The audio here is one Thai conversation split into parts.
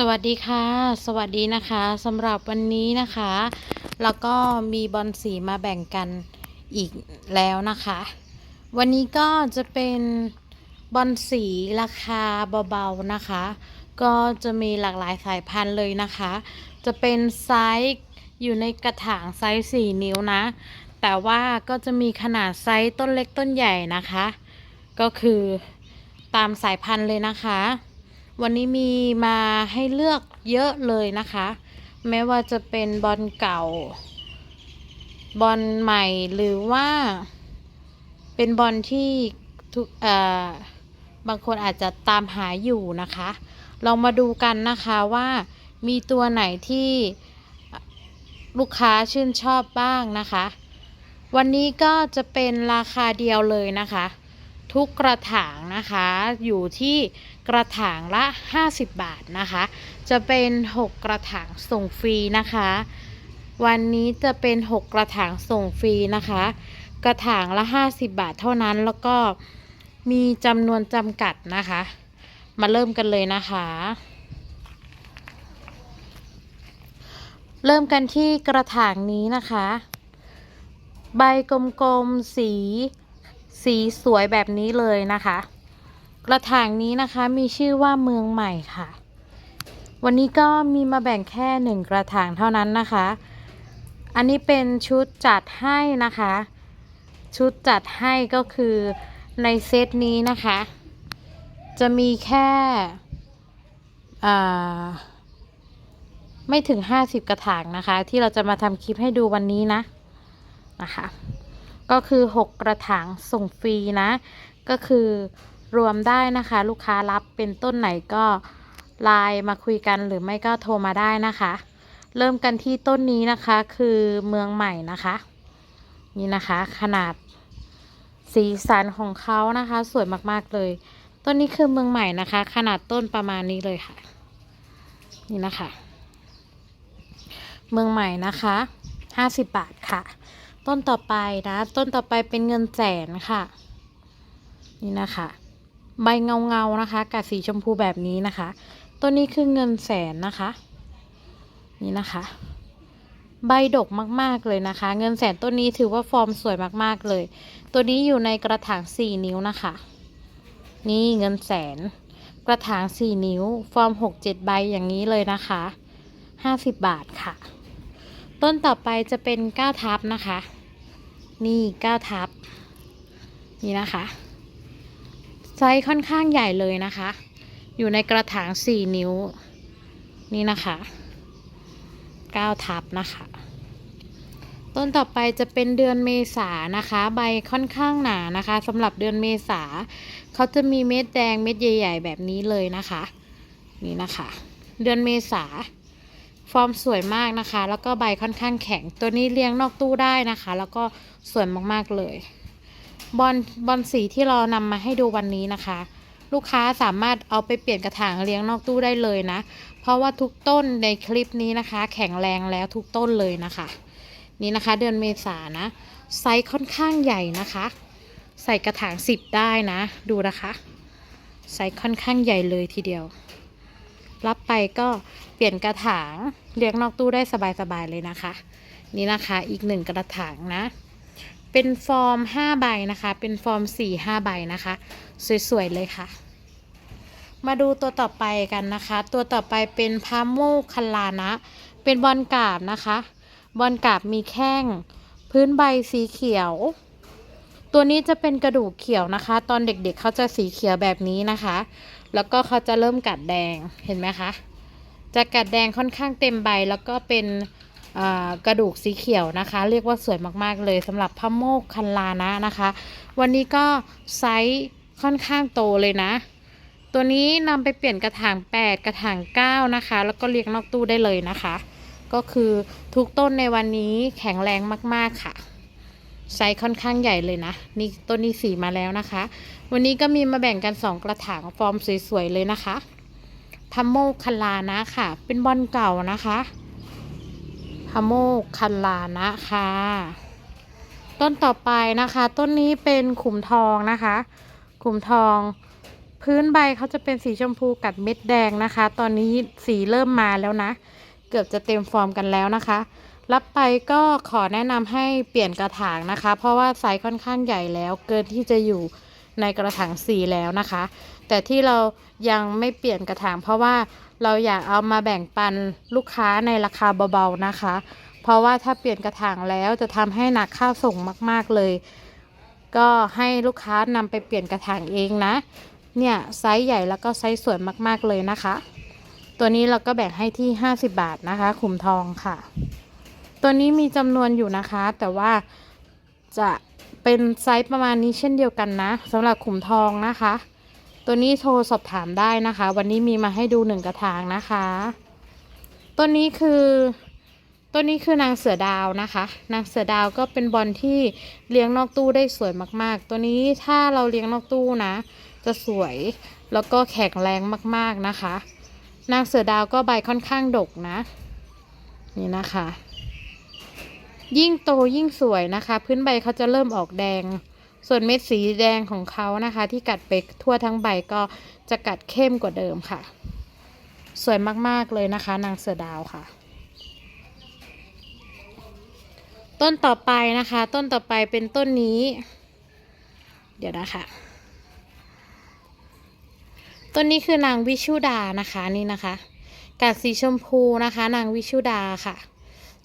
สวัสดีค่ะ สวัสดีนะคะสำหรับวันนี้นะคะ แล้วก็มีบอลสีมาแบ่งกันอีกแล้วนะคะ วันนี้ก็จะเป็นบอลสีราคาเบาๆนะคะ ก็จะมีหลากหลายสายพันธุ์เลยนะคะ จะเป็นไซส์อยู่ในกระถางไซส์4นิ้วนะ แต่ว่าก็จะมีขนาดไซส์ต้นเล็กต้นใหญ่นะคะ ก็คือตามสายพันธุ์เลยนะคะ วันนี้มีมาให้เลือกเยอะเลยนะคะ แม้ว่าจะเป็นบอลเก่า บอลใหม่หรือว่า เป็นบอลที่ทุกเอ่อบางคนอาจจะตามหาอยู่นะคะ ลองมาดูกันนะคะว่ามีตัวไหนที่ลูกค้าชื่นชอบบ้างนะคะ วันนี้ก็จะเป็นราคาเดียวเลยนะคะ ทุกกระถางนะคะ อยู่ที่กระถางละ 50 บาทนะคะ จะเป็น 6 กระถางส่งฟรีนะคะ วันนี้จะเป็น 6 กระถางส่งฟรีนะคะ กระถางละ 50 บาทเท่านั้นแล้วก็มีจำนวนจำกัดนะคะ มาเริ่มกันเลยนะคะ เริ่มกันที่กระถางนี้นะคะ ใบกลมๆสี สีสวยแบบนี้เลยนะคะ กระถางนี้นะคะมีชื่อว่าเมืองใหม่ค่ะ วันนี้ก็มีมาแบ่งแค่หนึ่งกระถางเท่านั้นนะคะ อันนี้เป็นชุดจัดให้นะคะ ชุดจัดให้ก็คือในเซตนี้นะคะ จะมีแค่ไม่ถึง 50 กระถางนะคะ ที่เราจะมาทำคลิปให้ดูวันนี้นะนะคะ ก็คือ 6 กระถางส่งฟรีนะ ก็คือรวมได้นะคะ ลูกค้ารับเป็นต้นไหนก็ไลน์มาคุยกันหรือไม่ก็โทรมาได้นะคะ เริ่มกันที่ต้นนี้นะคะคือเมืองใหม่นะคะ นี่นะคะขนาดสีสันของเขานะคะ สวยมากๆเลย ต้นนี้คือเมืองใหม่นะคะ ขนาดต้นประมาณนี้เลยค่ะ นี่นะคะ เมืองใหม่นะคะ50บาทค่ะ ต้นต่อไปนะ ต้นต่อไปเป็นเงินแสนค่ะ นี่นะคะ ใบเงาเงาๆนะคะกับสีชมพูแบบนี้นะคะต้นนี้คือเงินแสนนะคะ นี่นะคะ ใบดกมากๆเลยนะคะ เงินแสนต้นนี้ถือว่าฟอร์มสวยมากๆเลย ตัวนี้อยู่ในกระถาง4นิ้วนะคะ นี่เงินแสน กระถาง4นิ้ว ฟอร์ม6-7ใบอย่างนี้เลยนะคะ50บาทค่ะต้นต่อไปจะเป็นก้าทับนะคะ นี่ก้าทับนี่นะคะ ไซส์ค่อนข้างใหญ่เลยนะคะ อยู่ในกระถาง 4 นิ้ว นี่นะคะ9ทับนะคะ ต้นต่อไปจะเป็นเดือนเมษานะคะ ใบค่อนข้างหนานะคะสำหรับเดือนเมษาเขาจะมีเม็ดแดงเม็ดใหญ่ ๆ แบบนี้เลยนะคะ นี่นะคะ เดือนเมษา ฟอร์มสวยมากนะคะ แล้วก็ใบค่อนข้างแข็ง ตัวนี้เลี้ยงนอกตู้ได้นะคะ แล้วก็สวยมากๆเลย บอลบอลสีที่เรานำมาให้ดูวันนี้นะคะ ลูกค้าสามารถเอาไปเปลี่ยนกระถางเลี้ยงนอกตู้ได้เลยนะ เพราะว่าทุกต้นในคลิปนี้นะคะ แข็งแรงแล้วทุกต้นเลยนะคะ นี่นะคะเดือนเมษานะ ไซส์ค่อนข้างใหญ่นะคะ ใส่กระถางสิบได้นะ ดูนะคะ ไซส์ค่อนข้างใหญ่เลยทีเดียว รับไปก็เปลี่ยนกระถางเลี้ยงนอกตู้ได้สบายๆเลยนะคะ นี่นะคะอีกหนึ่งกระถางนะ เป็นฟอร์ม5ใบนะคะ เป็นฟอร์ม4 5ใบนะคะ สวยๆเลยค่ะ มาดูตัวต่อไปกันนะคะ ตัวต่อไปเป็นพาโมคคัลลานะ เป็นบอลกาบนะคะ บอลกาบมีแข้ง พื้นใบสีเขียวตัวนี้จะเป็นกระดูกเขียวนะคะ ตอนเด็กๆเเขาจะสีเขียวแบบนี้นะคะ แล้วก็เขาจะเริ่มกัดแดงเห็นไหมคะ จะกัดแดงค่อนข้างเต็มใบแล้วก็เป็นกระดูกสีเขียวนะคะ เรียกว่าสวยมากๆเลยสำหรับพะโมกคันลานะนะคะ วันนี้ก็ไซส์ค่อนข้างโตเลยนะ ตัวนี้นำไปเปลี่ยนกระถาง 8 กระถาง 9 นะคะ แล้วก็เรียงนอกตู้ได้เลยนะคะ ก็คือทุกต้นในวันนี้แข็งแรงมากๆค่ะ ไซส์ค่อนข้างใหญ่เลยนะ นี่ต้นนี้สีมาแล้วนะคะ วันนี้ก็มีมาแบ่งกัน 2 กระถางฟอร์มสวยๆเลยนะคะพัมโมกคันลานะค่ะ เป็นบอลเก่านะคะพะโมกคันลานะคะต้นต่อไปนะคะ ต้นนี้เป็นขุมทองนะคะ ขุมทอง พื้นใบเขาจะเป็นสีชมพูกัดเม็ดแดงนะคะ ตอนนี้สีเริ่มมาแล้วนะ เกือบจะเต็มฟอร์มกันแล้วนะคะ รับไปก็ขอแนะนำให้เปลี่ยนกระถางนะคะ เพราะว่าไซส์ค่อนข้างใหญ่แล้ว เกินที่จะอยู่ในกระถางสีแล้วนะคะ แต่ที่เรายังไม่เปลี่ยนกระถาง เพราะว่าเราอยากเอามาแบ่งปันลูกค้าในราคาเบาๆนะคะ เพราะว่าถ้าเปลี่ยนกระถางแล้วจะทำให้หนักค่าส่งมากๆเลย ก็ให้ลูกค้านำไปเปลี่ยนกระถางเองนะ เนี่ยไซส์ใหญ่แล้วก็ไซส์สวยมากๆเลยนะคะ ตัวนี้เราก็แบ่งให้ที่ 50 บาทนะคะ ขุมทองค่ะ ตัวนี้มีจำนวนอยู่นะคะ แต่ว่าจะเป็นไซส์ประมาณนี้เช่นเดียวกันนะสำหรับขุมทองนะคะ ตัวนี้โทรสอบถามได้นะคะ วันนี้มีมาให้ดูหนึ่งกระถางนะคะ ตัวนี้คือตัวนี้คือนางเสือดาวนะคะ นางเสือดาวก็เป็นบอลที่เลี้ยงนอกตู้ได้สวยมากๆ ตัวนี้ถ้าเราเลี้ยงนอกตู้นะ จะสวยแล้วก็แข็งแรงมากๆนะคะ นางเสือดาวก็ใบค่อนข้างดกนะ นี่นะคะ ยิ่งโตยิ่งสวยนะคะ พื้นใบเขาจะเริ่มออกแดง ส่วนเม็ดสีแดงของเขานะคะ ที่กัดไปทั่วทั้งใบก็จะกัดเข้มกว่าเดิมค่ะ สวยมากๆเลยนะคะ นางเสือดาวค่ะ ต้นต่อไปนะคะ ต้นต่อไปเป็นต้นนี้ เดี๋ยวนะคะต้นนี้คือนางวิชุดานะคะนี่นะคะกัดสีชมพูนะคะ นางวิชุดาค่ะ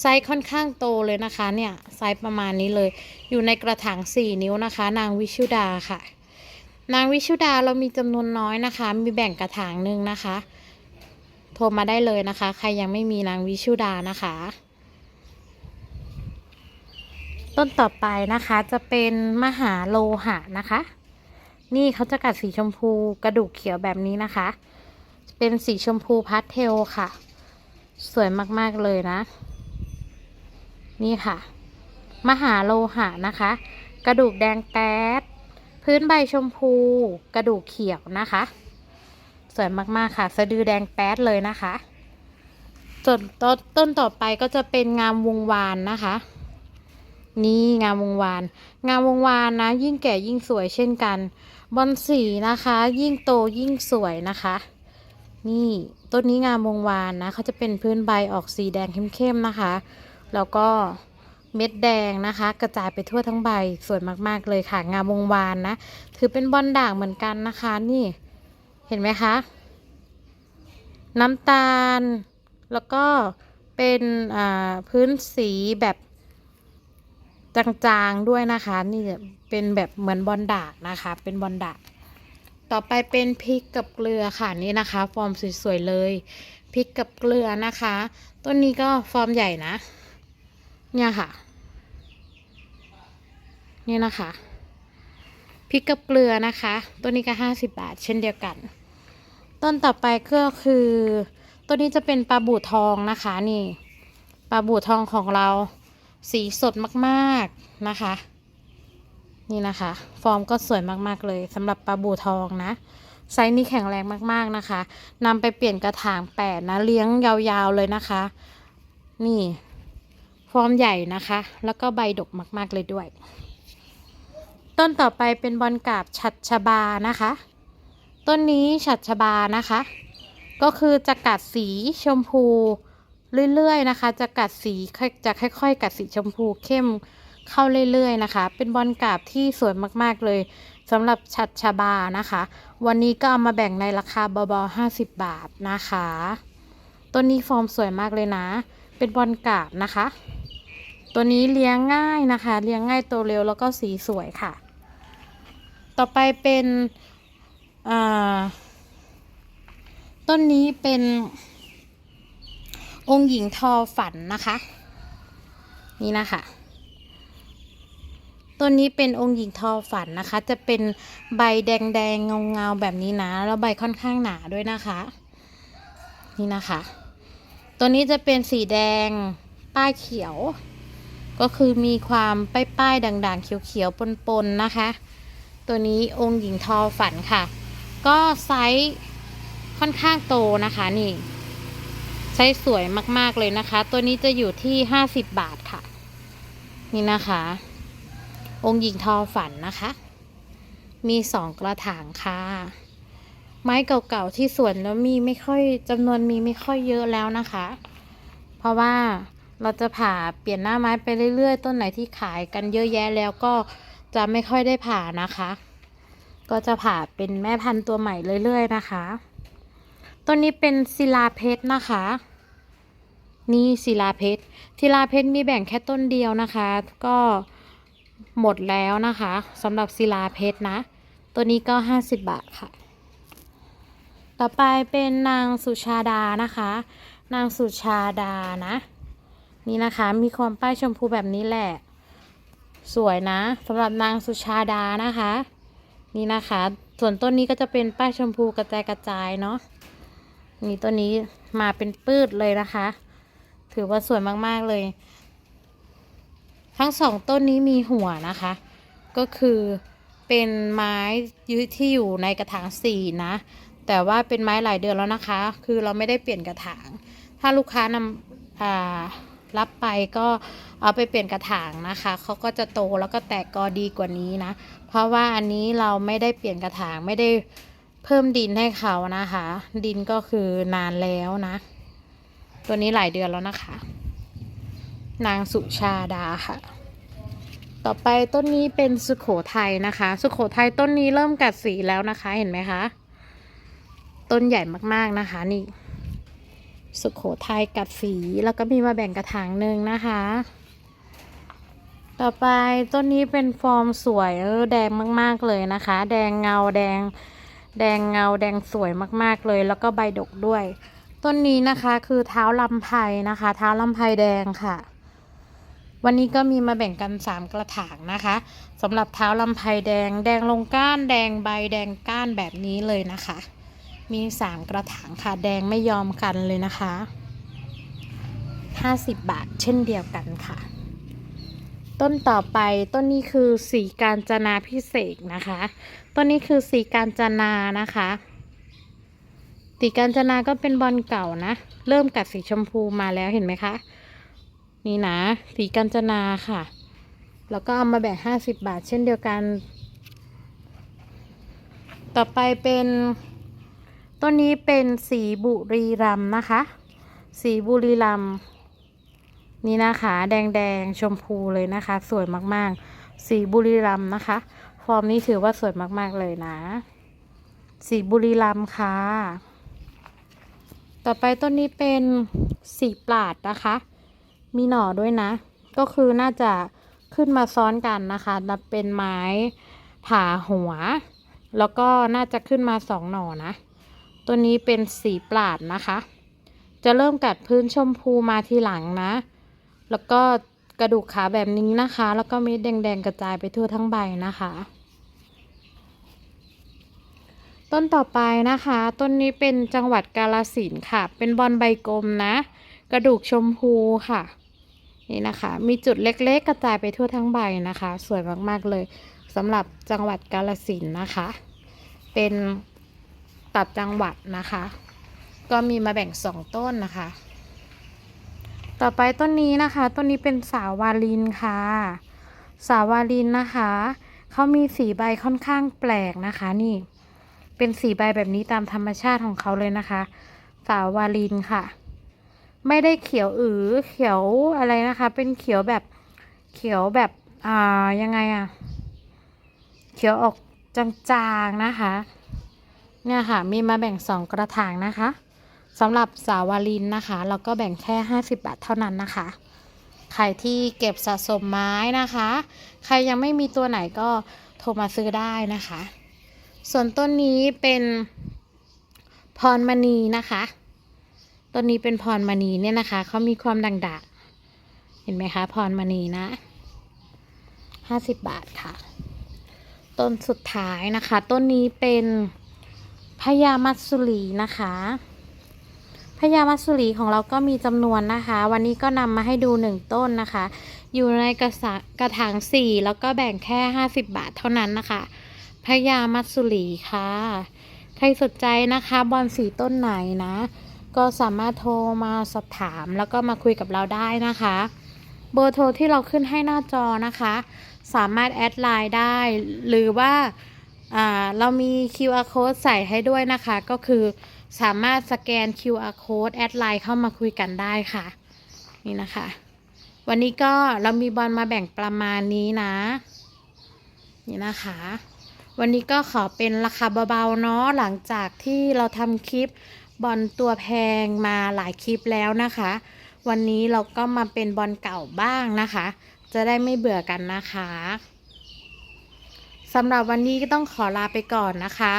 ไซส์ค่อนข้างโตเลยนะคะเนี่ยไซส์ประมาณนี้เลย อยู่ในกระถาง 4 นิ้วนะคะ นางวิชุดาค่ะ นางวิชุดาเรามีจำนวนน้อยนะคะ มีแบ่งกระถางหนึ่งนะคะ โทรมาได้เลยนะคะ ใครยังไม่มีนางวิชุดานะคะ ต้นต่อไปนะคะจะเป็นมหาโลหะนะคะ นี่เขาจะกัดสีชมพูกระดูกเขียวแบบนี้นะคะ เป็นสีชมพูพาสเทลค่ะ สวยมากๆเลยนะ นี่ค่ะ มหาโลหะนะคะ กระดูกแดงแป๊ดพื้นใบชมพู กระดูกเขียวนะคะ สวยมากๆค่ะ สะดือแดงแป๊ดเลยนะคะจนต้นต้นต่อไปก็จะเป็นงามวงวานนะคะ นี่งามวงวาน งามวงวานนะ ยิ่งแก่ยิ่งสวยเช่นกันบอลสีนะคะ ยิ่งโตยิ่งสวยนะคะ นี่ต้นนี้งามวงวานนะเขาจะเป็นพื้นใบออกสีแดงเข้มๆนะคะ แล้วก็เม็ดแดงนะคะ กระจายไปทั่วทั้งใบสวยมากๆเลยค่ะ งามวงวานนะ ถือเป็นบอลด่างเหมือนกันนะคะ นี่เห็นไหมคะ น้ำตาล แล้วก็เป็นพื้นสีแบบจางๆด้วยนะคะ นี่เป็นแบบเหมือนบอลด่างนะคะ เป็นบอลด่างต่อไปเป็นพริกกับเกลือค่ะนี่นะคะ ฟอร์มสวยๆเลยพริกกับเกลือนะคะ ต้นนี้ก็ฟอร์มใหญ่นะ เนี่ยค่ะ นี่นะคะพริกกับเกลือนะคะต้นนี้ก็ห้าสิบบาท เช่นเดียวกัน ต้นต่อไปก็คือต้นนี้จะเป็นปลาบู่ทองนะคะนี่ปลาบู่ทองของเราสีสดมากๆนะคะ นี่นะคะ ฟอร์มก็สวยมากๆเลยสำหรับปลาบู่ทองนะไซส์นี้แข็งแรงมากๆนะคะนำไปเปลี่ยนกระถางแปดนะเลี้ยงยาวๆเลยนะคะ นี่ ฟอร์มใหญ่นะคะ แล้วก็ใบดกมากๆเลยด้วย ต้นต่อไปเป็นบอลกาบฉัดชบานะคะ ต้นนี้ฉัดชบานะคะ ก็คือจะกัดสีชมพูเรื่อยๆนะคะ จะกัดสีจะค่อย ๆ กัดสีชมพูเข้มเข้าเรื่อยๆนะคะ เป็นบอลกาบที่สวยมากๆเลยสำหรับชัดชาบานะคะ วันนี้ก็เอามาแบ่งในราคาเบาๆ50 บาทนะคะ ต้นนี้ฟอร์มสวยมากเลยนะ เป็นบอลกาบนะคะ ตัวนี้เลี้ยงง่ายนะคะ เลี้ยงง่ายโตเร็วแล้วก็สีสวยค่ะ ต่อไปเป็นอ่าต้นนี้เป็นองค์หญิงทอฝันนะคะ นี่นะคะต้นนี้เป็นองค์หญิงทอฝันนะคะ จะเป็นใบแดงแดงเงาเงาๆแบบนี้นะ แล้วใบค่อนข้างหนาด้วยนะคะ นี่นะคะ ตัวนี้จะเป็นสีแดงป้ายเขียว ก็คือมีความป้ายๆด่างๆ เขียวๆ ปนๆ นะคะ ตัวนี้องค์หญิงทอฝันค่ะ ก็ไซส์ค่อนข้างโตนะคะนี่ไซส์สวยมากๆเลยนะคะ ตัวนี้จะอยู่ที่50บาทค่ะ นี่นะคะ องค์หญิงทอฝันนะคะ มีสองกระถางค่ะ ไม้เก่าๆที่สวนแล้วมีไม่ค่อยจำนวนมีไม่ค่อยเยอะแล้วนะคะ เพราะว่า เราจะผ่าเปลี่ยนหน้าไม้ไปเรื่อยๆ ต้นไหนที่ขายกันเยอะแยะแล้วก็จะไม่ค่อยได้ผ่านะคะ ก็จะผ่าเป็นแม่พันธุ์ตัวใหม่เรื่อยๆนะคะต้นนี้เป็นศิลาเพชรนะคะ นี่ศิลาเพชรศิลาเพชรมีแบ่งแค่ต้นเดียวนะคะ ก็หมดแล้วนะคะสำหรับศิลาเพชรนะ ตัวนี้ก็50บาทค่ะ ต่อไปเป็นนางสุชาดานะคะ นางสุชาดานะ นี่นะคะ มีความป้ายชมพูแบบนี้แหละ สวยนะสำหรับนางสุชาดานะคะ นี่นะคะ ส่วนต้นนี้ก็จะเป็นป้ายชมพูกระจายกระจายเนาะนี่ต้นนี้มาเป็นปื้ดเลยนะคะ ถือว่าสวยมากๆเลย ทั้งสองต้นนี้มีหัวนะคะ ก็คือเป็นไม้ยืดที่อยู่ในกระถางสี่นะ แต่ว่าเป็นไม้หลายเดือนแล้วนะคะ คือเราไม่ได้เปลี่ยนกระถาง ถ้าลูกค้านำอ่า รับไปก็เอาไปเปลี่ยนกระถางนะคะเขาก็จะโตแล้วก็แตกกอดีกว่านี้นะ เพราะว่าอันนี้เราไม่ได้เปลี่ยนกระถางไม่ได้เพิ่มดินให้เขานะคะ ดินก็คือนานแล้วนะ ตัวนี้หลายเดือนแล้วนะคะ นางสุชาดาค่ะ ต่อไปต้นนี้เป็นสุโขทัยนะคะ สุโขทัยต้นนี้เริ่มกัดสีแล้วนะคะเห็นไหมคะ ต้นใหญ่มากๆนะคะนี่ สุโขทัยกัดสีแล้วก็มีมาแบ่งกระถางหนึ่งนะคะ ต่อไปต้นนี้เป็นฟอร์มสวยเออแดงมาก ๆ เลยนะคะ แดงเงาแดง แดงเงาแดงสวยมาก ๆ เลย แล้วก็ใบดกด้วย ต้นนี้นะคะคือเท้าลำไพนะคะ เท้าลำไพแดงค่ะ วันนี้ก็มีมาแบ่งกัน 3 กระถางนะคะสำหรับเท้าลำไพแดง แดงลงก้าน แดงใบแดงก้านแบบนี้เลยนะคะ มี3กระถางค่ะแดงไม่ยอมกันเลยนะคะ50บาทเช่นเดียวกันค่ะ ต้นต่อไปต้นนี้คือสีการจนาพิเศษนะคะ ต้นนี้คือสีการจนานะคะสีการจนาก็เป็นบอลเก่านะ เริ่มกัดสีชมพูมาแล้วเห็นไหมคะ นี่นะ สีกัญจนาค่ะ แล้วก็เอามาแบ่งห้าสิบบาทเช่นเดียวกัน ต่อไปเป็น ต้นนี้เป็นสีบุรีรัมนะคะ สีบุรีรัมนี่นะคะ แดงแดงๆชมพูเลยนะคะ สวยมากๆ สีบุรีรัมนะคะ ฟอร์มนี้ถือว่าสวยมากๆเลยนะ สีบุรีรัมค่ะ ต่อไปต้นนี้เป็นสีปราดนะคะ มีหน่อด้วยนะ ก็คือน่าจะขึ้นมาซ้อนกันนะคะนับเป็นไม้ผ่าหัว แล้วก็น่าจะขึ้นมาสองหน่อนะ ตัวนี้เป็นสีปราดนะคะ จะเริ่มกัดพื้นชมพูมาทีหลังนะ แล้วก็กระดูกขาแบบนี้นะคะ แล้วก็เม็ดแดงๆกระจายไปทั่วทั้งใบนะคะ ต้นต่อไปนะคะ ต้นนี้เป็นจังหวัดกาลสินค่ะ เป็นบอลใบกลมนะ กระดูกชมพูค่ะ นี่นะคะ มีจุดเล็กๆ กระจายไปทั่วทั้งใบนะคะ สวยมากๆเลยสำหรับจังหวัดกาลสินนะคะ เป็นัดจังหวัดนะคะ ก็มีมาแบ่งสองต้นนะคะ ต่อไปต้นนี้นะคะ ต้นนี้เป็นสาววาลินค่ะ สาววาลินนะคะเขามีสีใบค่อนข้างแปลกนะคะนี่ เป็นสีใบแบบนี้ตามธรรมชาติของเขาเลยนะคะ สาววาลินค่ะ ไม่ได้เขียวอือเขียวอะไรนะคะ เป็นเขียวแบบเขียวแบบอ่ายังไงอะเขียวออกจางๆนะคะ เนี่ยค่ะมีมาแบ่งสองกระถางนะคะสำหรับสาวาลินนะคะเราก็แบ่งแค่ 50 บาทเท่านั้นนะคะใครที่เก็บสะสมไม้นะคะ ใครยังไม่มีตัวไหนก็โทรมาซื้อได้นะคะ ส่วนต้นนี้เป็นพรมณีนะคะต้นนี้เป็นพรมณีเนี่ยนะคะเขามีความด่างดเห็นไหมคะพรมณีนะห้าสิบบาทค่ะ ต้นสุดท้ายนะคะ ต้นนี้เป็น พญามัตสุรีนะคะพญามัตสุรีของเราก็มีจำนวนนะคะ วันนี้ก็นำมาให้ดูหนึ่งต้นนะคะ อยู่ในกระสกระถางสี่แล้วก็แบ่งแค่ห้าสิบบาทเท่านั้นนะคะพญามัตสุรีค่ะ ใครสนใจนะคะบอลสีต้นไหนนะ ก็สามารถโทรมาสอบถามแล้วก็มาคุยกับเราได้นะคะ เบอร์โทรที่เราขึ้นให้หน้าจอนะคะ สามารถแอดไลน์ได้ หรือว่า เรามี QR code ใส่ให้ด้วยนะคะ ก็คือสามารถสแกน QR code แอดไลน์เข้ามาคุยกันได้ค่ะ นี่นะคะ วันนี้ก็เรามีบอลมาแบ่งประมาณนี้นะ นี่นะคะ วันนี้ก็ขอเป็นราคาเบาๆเนาะหลังจากที่เราทำคลิปบอลตัวแพงมาหลายคลิปแล้วนะคะ วันนี้เราก็มาเป็นบอลเก่าบ้างนะคะ จะได้ไม่เบื่อกันนะคะ สำหรับวันนี้ก็ต้องขอลาไปก่อนนะคะ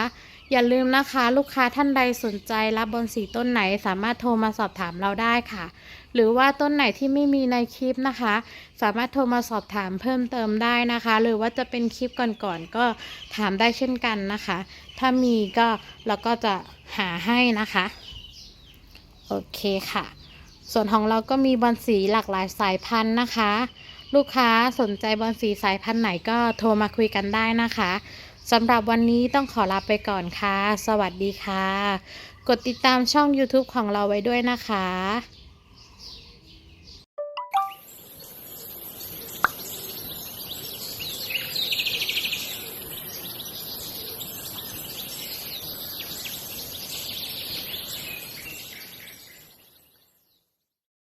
อย่าลืมนะคะ ลูกค้าท่านใดสนใจรับบอลสีต้นไหนสามารถโทรมาสอบถามเราได้ค่ะ หรือว่าต้นไหนที่ไม่มีในคลิปนะคะ สามารถโทรมาสอบถามเพิ่มเติมได้นะคะ หรือว่าจะเป็นคลิปก่อนๆก็ถามได้เช่นกันนะคะ ถ้ามีก็เราก็จะหาให้นะคะโอเคค่ะ ส่วนของเราก็มีบอลสีหลากหลายสายพันธุ์นะคะ ลูกค้าสนใจบอลสีสายพันธุ์ไหนก็โทรมาคุยกันได้นะคะสำหรับวันนี้ต้องขอลาไปก่อนค่ะ สวัสดีค่ะ กดติดตามช่อง YouTube ของเราไว้ด้วยนะคะ